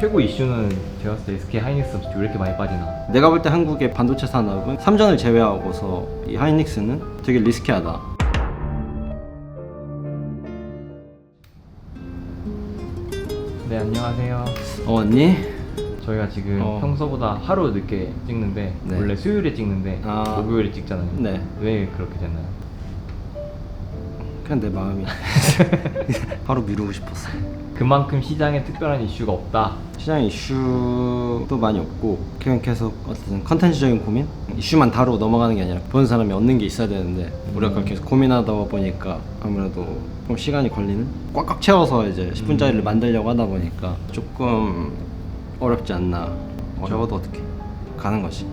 최고 이슈는 제가 봤을 때 SK 하이닉스 왜 이렇게 많이 빠지나 내가 볼 때 한국의 반도체 산업은 삼전을 제외하고서 이 하이닉스는 되게 리스키하다. 네 안녕하세요 어 언니? 저희가 지금 어. 평소보다 하루 늦게 찍는데 네. 원래 수요일에 찍는데 아. 목요일에 찍잖아요 네. 왜 그렇게 됐나요? 그냥 내 마음이. 바로 미루고 싶었어. 그만큼 시장에 특별한 이슈가 없다. 시장 이슈도 많이 없고 그냥 계속 어떤 컨텐츠적인 고민? 이슈만 다루고 넘어가는 게 아니라 보는 사람이 얻는 게 있어야 되는데 우리가 계속 고민하다 보니까 아무래도 좀 시간이 걸리는? 꽉꽉 채워서 이제 10분짜리를 만들려고 하다 보니까 조금 어렵지 않나. 어려워도 어떻게 가는 거지.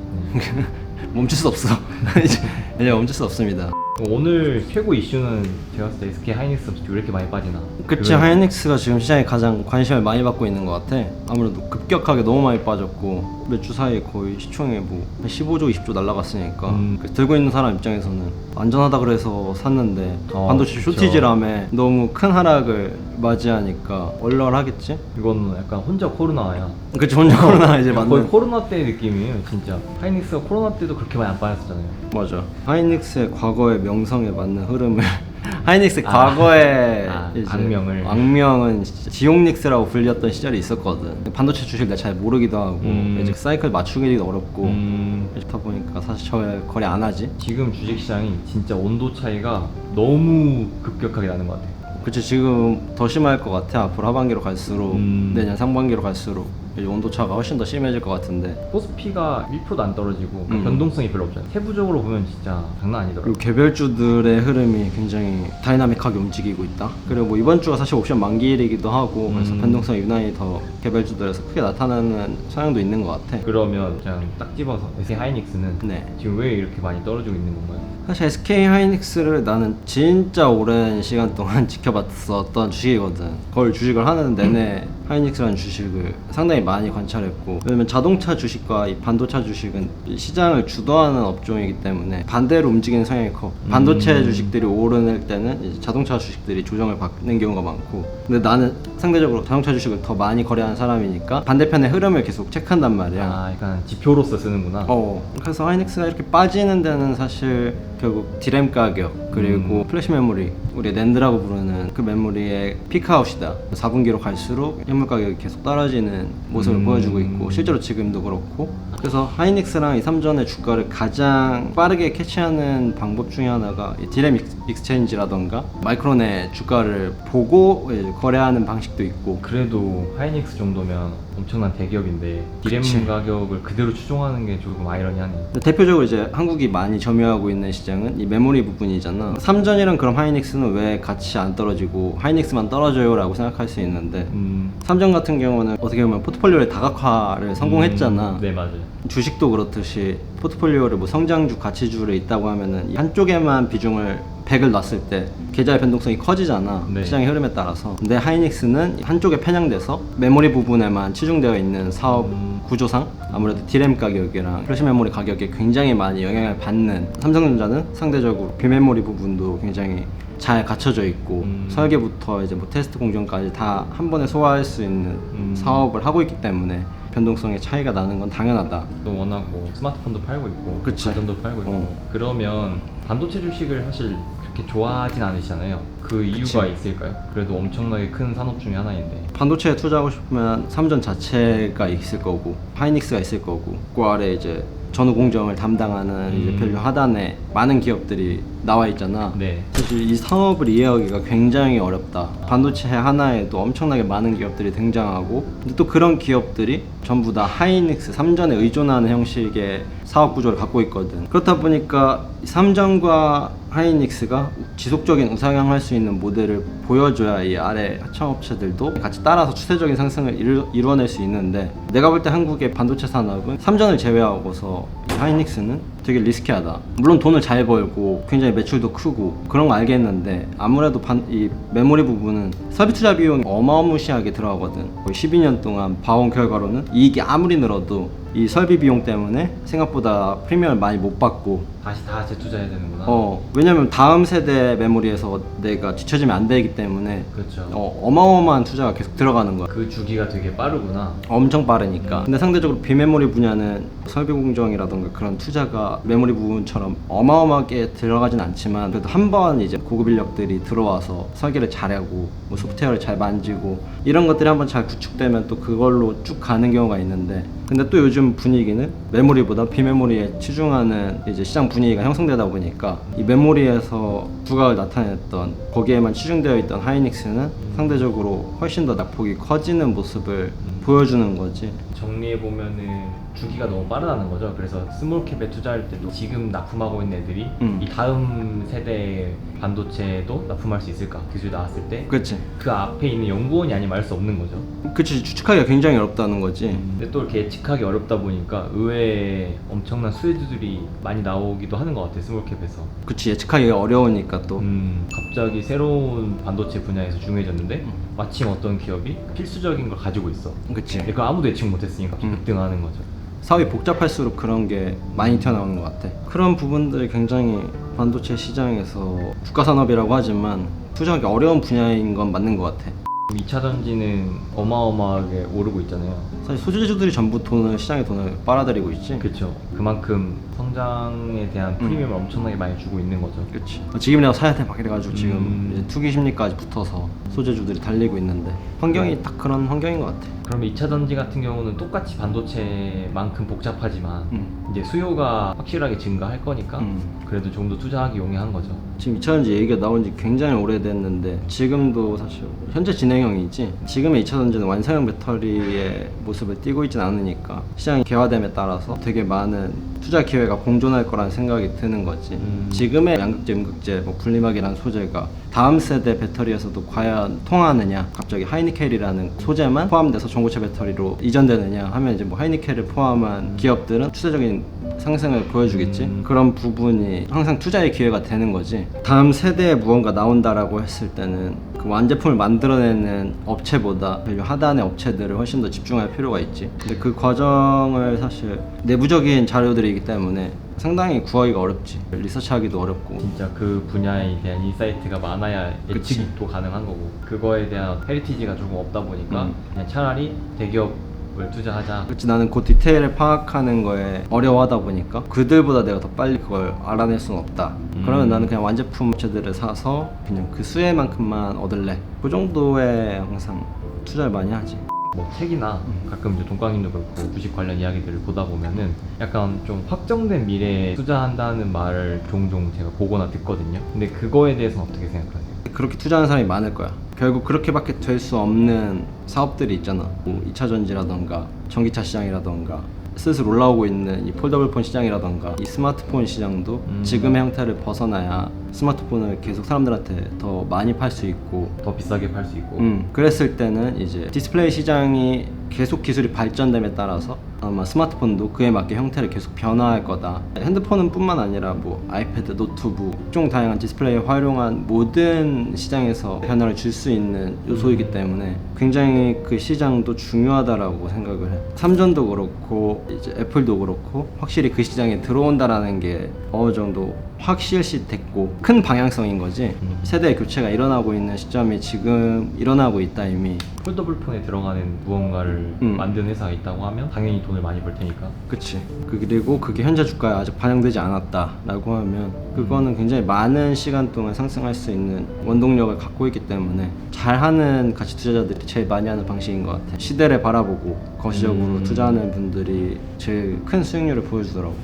멈출 수 없어. 이제 멈출 수 없습니다 오늘 최고 이슈는 제가 봤을 때 SK 하이닉스 왜 이렇게 많이 빠지나? 그치 그거- 하이닉스가 지금 시장에 가장 관심을 많이 받고 있는 것 같아. 아무래도 급격하게 너무 많이 빠졌고 몇 주 사이에 거의 시총에 뭐 15조 20조 날라갔으니까 음. 그래서 들고 있는 사람 입장에서는 안전하다 그래서 샀는데 어, 반도체 그쵸. 쇼티지람에 너무 큰 하락을 맞이하니까 얼얼하겠지? 이건 약간 혼자 코로나야. 그치 혼자 코로나 이제 거의 맞는. 코로나 때 느낌이에요 진짜. 하이닉스가 코로나 때도 그렇게 많이 안 빠졌잖아요. 맞아. 하이닉스의 과거의 명성에 맞는 흐름을 하이닉스 아. 과거의 아, 악명을. 악명은 진짜 지옥닉스라고 불렸던 시절이 있었거든 반도체 주식 내가 잘 모르기도 하고 음. 이제 사이클 맞추기도 어렵고 음, 그렇다 보니까 사실 저 거래 안 하지 지금 주식시장이 진짜 온도 차이가 너무 급격하게 나는 것 같아요 그치 지금 더 심할 것 같아 앞으로 하반기로 갈수록 음. 내년 상반기로 갈수록 온도 차가 훨씬 더 심해질 것 같은데 코스피가 1%도 안 떨어지고 음. 변동성이 별로 없잖아요 세부적으로 보면 진짜 장난 아니더라고요 그리고 개별주들의 흐름이 굉장히 다이나믹하게 움직이고 있다. 그리고 뭐 이번 주가 사실 옵션 만기일이기도 하고 그래서 음. 변동성이 유난히 더 개별주들에서 크게 나타나는 성향도 있는 것 같아. 그러면 그냥 딱 집어서 SK 하이닉스는 네. 지금 왜 이렇게 많이 떨어지고 있는 건가요? 사실 SK 하이닉스를 나는 진짜 오랜 시간 동안 지켜봤 었던 주식이거든. 거의 주식을 하는 내내 하이닉스라는 주식을 상당히 많이 관찰했고 왜냐면 자동차 주식과 이 반도체 주식은 이 시장을 주도하는 업종이기 때문에 반대로 움직이는 성향이 커. 반도체 음. 주식들이 오르는 때는 자동차 주식들이 조정을 받는 경우가 많고 근데 나는 상대적으로 자동차 주식을 더 많이 거래하는 사람이니까 반대편의 흐름을 계속 체크한단 말이야. 아 약간 지표로서 쓰는구나 어. 그래서 하이닉스가 이렇게 빠지는 데는 사실 결국 디램 가격 그리고 음. 플래시 메모리 우리 낸드라고 부르는 그 메모리의 피크아웃이다. 4분기로 갈수록 현물 가격이 계속 떨어지는 모습을 음. 보여주고 있고 실제로 지금도 그렇고 그래서 하이닉스랑 이 삼전의 주가를 가장 빠르게 캐치하는 방법 중에 하나가 이 디램 익스- 익스체인지라던가 마이크론의 주가를 보고 이제 거래하는 방식도 있고 그래도 하이닉스 정도면 엄청난 대기업인데 디램 그치. 가격을 그대로 추종하는 게 조금 아이러니하네 대표적으로 이제 한국이 많이 점유하고 있는 시장은 이 메모리 부분이잖아. 삼전이랑 그럼 하이닉스는 왜 같이 안 떨어지고 하이닉스만 떨어져요 라고 생각할 수 있는데 음, 삼전 같은 경우는 어떻게 보면 포트폴리오의 다각화를 성공했잖아. 음, 네 맞아요 주식도 그렇듯이 포트폴리오를 뭐 성장주, 가치주를 있다고 하면은 이 한쪽에만 비중을 100을 놨을 때 계좌의 변동성이 커지잖아 네. 시장의 흐름에 따라서 근데 하이닉스는 한쪽에 편향돼서 메모리 부분에만 치중되어 있는 사업 음. 구조상 아무래도 디램 가격이랑 플래시 메모리 가격에 굉장히 많이 영향을 받는 삼성전자는 상대적으로 비메모리 부분도 굉장히 잘 갖춰져 있고 음. 설계부터 이제 뭐 테스트 공정까지 다 한 번에 소화할 수 있는 음. 사업을 하고 있기 때문에 변동성의 차이가 나는 건 당연하다. 또 워낙 뭐 스마트폰도 팔고 있고 그치. 가전도 팔고 있고 어. 그러면 반도체 주식을 사실 그렇게 좋아하진 않으시잖아요 그 이유가. 있을까요? 그래도 엄청나게 큰 산업 중에 하나인데 반도체에 투자하고 싶으면 삼전 자체가 있을 거고 하이닉스가 있을 거고 그 아래 이제 전후 공정을 담당하는 이제 음. 밸류 하단에 많은 기업들이 나와 있잖아. 네 사실 이 사업을 이해하기가 굉장히 어렵다. 반도체 하나에도 엄청나게 많은 기업들이 등장하고 근데 또 그런 기업들이 전부 다 하이닉스 삼전에 의존하는 형식의 사업 구조를 갖고 있거든. 그렇다 보니까 이 삼전과 하이닉스가 지속적인 우상향할 수 있는 모델을 보여줘야 이 아래 하청업체들도 같이 따라서 추세적인 상승을 이루, 이루어낼 수 있는데 내가 볼 때 한국의 반도체 산업은 삼전을 제외하고서 이 하이닉스는 되게 리스키하다. 물론 돈을 잘 벌고 굉장히 매출도 크고 그런 거 알겠는데 아무래도 반, 이 메모리 부분은 설비 투자 비용이 어마무시하게 들어가거든. 거의 12년 동안 봐온 결과로는 이익이 아무리 늘어도 이 설비 비용 때문에 생각보다 프리미엄을 많이 못 받고 다시 다 재투자해야 되는구나. 어 왜냐면 다음 세대 메모리에서 내가 뒤처지면 안 되기 때문에 그렇죠. 어, 어마어마한 투자가 계속 들어가는 거야. 그 주기가 되게 빠르구나. 엄청 빠르니까. 근데 상대적으로 비메모리 분야는 설비 공정이라던가 그런 투자가 메모리 부분처럼 어마어마하게 들어가진 않지만 그래도 한 번 이제 고급 인력들이 들어와서 설계를 잘하고 뭐 소프트웨어를 잘 만지고 이런 것들이 한번 잘 구축되면 또 그걸로 쭉 가는 경우가 있는데 근데 또 요즘 분위기는 메모리보다 비메모리에 치중하는 이제 시장 분위기가 형성되다 보니까 이 메모리에서 부각을 나타냈던 거기에만 치중되어 있던 하이닉스는 상대적으로 훨씬 더 낙폭이 커지는 모습을 보여주는 거지. 정리해 보면은 주기가 너무 빠르다는 거죠. 그래서 스몰캡에 투자할 때도 지금 납품하고 있는 애들이 음. 이 다음 세대 반도체도 납품할 수 있을까 기술이 나왔을 때 그 그치? 앞에 있는 연구원이 아니면 알 수 없는 거죠. 그치 추측하기가 굉장히 어렵다는 거지. 근데 또 이렇게 예측하기 어렵다 보니까 의외에 엄청난 수혜주들이 많이 나오기도 하는 것 같아요. 스몰캡에서. 그치 예측하기가 어려우니까 또. 음, 갑자기 새로운 반도체 분야에서 중요해졌는데 마침 어떤 기업이 필수적인 걸 가지고 있어. 그치. 근데 그거 아무도 예측 못했 으니까 갑자기 음. 급등하는 거죠. 사업이 복잡할수록 그런 게 많이 튀어나오는 것 같아. 그런 부분들이 굉장히 반도체 시장에서 국가 산업이라고 하지만 투자하기 어려운 분야인 건 맞는 것 같아. 2차 전지는 어마어마하게 오르고 있잖아요. 사실 소재주들이 전부 돈을 시장에 돈을 빨아들이고 있지. 그렇죠. 그만큼 성장에 대한 음. 프리미엄을 엄청나게 많이 주고 있는 거죠. 그치. 지금이라도 사야 돼 막 이래가지고 지금 음. 이제 투기 심리까지 붙어서 소재주들이 달리고 있는데 환경이 딱 그런 환경인 것 같아. 그러면 2차 전지 같은 경우는 똑같이 반도체만큼 복잡하지만 음. 이제 수요가 확실하게 증가할 거니까 음. 그래도 좀 더 투자하기 용이한 거죠. 지금 2차 전지 얘기가 나온 지 굉장히 오래됐는데 지금도 사실 현재 진행형이지 지금의 2차 전지는 완성형 배터리의 모습을 띠고 있진 않으니까 시장이 개화됨에 따라서 되게 많은 투자 기회가 공존할 거라는 생각이 드는 거지. 음. 지금의 양극재, 음극재, 뭐 분리막이라는 소재가 다음 세대 배터리에서도 과연 통하느냐? 갑자기 하이니켈이라는 소재만 포함돼서 전고체 배터리로 이전되느냐? 하면 이제 뭐 하이니켈을 포함한 기업들은 추세적인 상승을 보여주겠지. 음. 그런 부분이 항상 투자의 기회가 되는 거지. 다음 세대에 무언가 나온다라고 했을 때는 그 완제품을 만들어내는 업체보다 밸류 하단의 업체들을 훨씬 더 집중할 필요가 있지. 근데 그 과정을 사실 내부적인 자 료들이기 때문에 상당히 구하기가 어렵지 리서치하기도 어렵고 진짜 그 분야에 대한 인사이트가 많아야 그치. 예측이 또 가능한 거고 그거에 대한 헤리티지가 조금 없다 보니까 음. 그냥 차라리 대기업을 투자하자. 그렇지 나는 그 디테일을 파악하는 거에 어려워하다 보니까 그들보다 내가 더 빨리 그걸 알아낼 수는 없다 음. 그러면 나는 그냥 완제품 업체들을 사서 그냥 그 수혜만큼만 얻을래 그 정도에 항상 투자를 많이 하지 뭐 책이나 가끔 이제 동광님도 그렇고 주식 관련 이야기들을 보다 보면은 약간 좀 확정된 미래에 투자한다는 말을 종종 제가 보거나 듣거든요. 근데 그거에 대해서는 어떻게 생각하세요? 그렇게 투자하는 사람이 많을 거야 결국 그렇게밖에 될 수 없는 사업들이 있잖아 뭐 2차 전지라던가 전기차 시장이라던가 슬슬 올라오고 있는 이 폴더블폰 시장이라던가 이 스마트폰 시장도 음. 지금의 형태를 벗어나야 스마트폰을 계속 사람들한테 더 많이 팔 수 있고 더 비싸게 팔 수 있고. 음, 그랬을 때는 이제 디스플레이 시장이 계속 기술이 발전됨에 따라서 아마 스마트폰도 그에 맞게 형태를 계속 변화할 거다. 핸드폰은 뿐만 아니라 뭐 아이패드, 노트북, 종 다양한 디스플레이를 활용한 모든 시장에서 변화를 줄 수 있는 요소이기 때문에 굉장히 그 시장도 중요하다라고 생각을 해. 삼전도 그렇고 이제 애플도 그렇고 확실히 그 시장에 들어온다라는 게 어느 정도 확실시 됐고 큰 방향성인 거지. 음. 세대 교체가 일어나고 있는 시점이 지금 일어나고 있다 이미. 폴더블폰에 들어가는 무언가를 음. 만든 회사가 있다고 하면 당연히 돈을 많이 벌 테니까. 그치. 그- 그리고 그게 현재 주가에 아직 반영되지 않았다라고 하면 그거는 굉장히 많은 시간 동안 상승할 수 있는 원동력을 갖고 있기 때문에 잘하는 가치 투자자들이 제일 많이 하는 방식인 것 같아. 시대를 바라보고 거시적으로 음. 투자하는 분들이 제일 큰 수익률을 보여주더라고.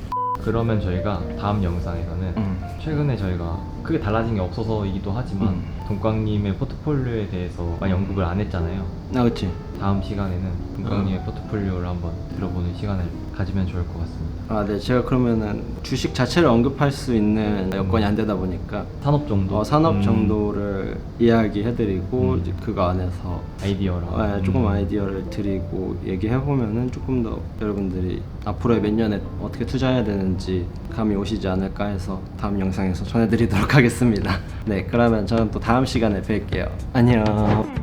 그러면 저희가 다음 영상에서는 음. 최근에 저희가 크게 달라진 게 없어서이기도 하지만 음. 동광님의 포트폴리오에 대해서 많이 언급을 안 했잖아요. 아 그치 다음 시간에는 동광님의 포트폴리오를 한번 들어보는 시간을 가지면 좋을 것 같습니다. 아 네 제가 그러면은 주식 자체를 언급할 수 있는 여건이 안 되다 보니까 산업 정도, 어, 산업 음, 정도를 이야기해드리고 음. 이제 그거 안에서 아이디어랑 어, 예, 조금 음. 아이디어를 드리고 얘기해보면은 조금 더 여러분들이 앞으로의 몇 년에 어떻게 투자해야 되는지 감이 오시지 않을까 해서 다음 영상에서 전해드리도록 하겠습니다. 네, 그러면 저는 또 다음 시간에 뵐게요. 안녕.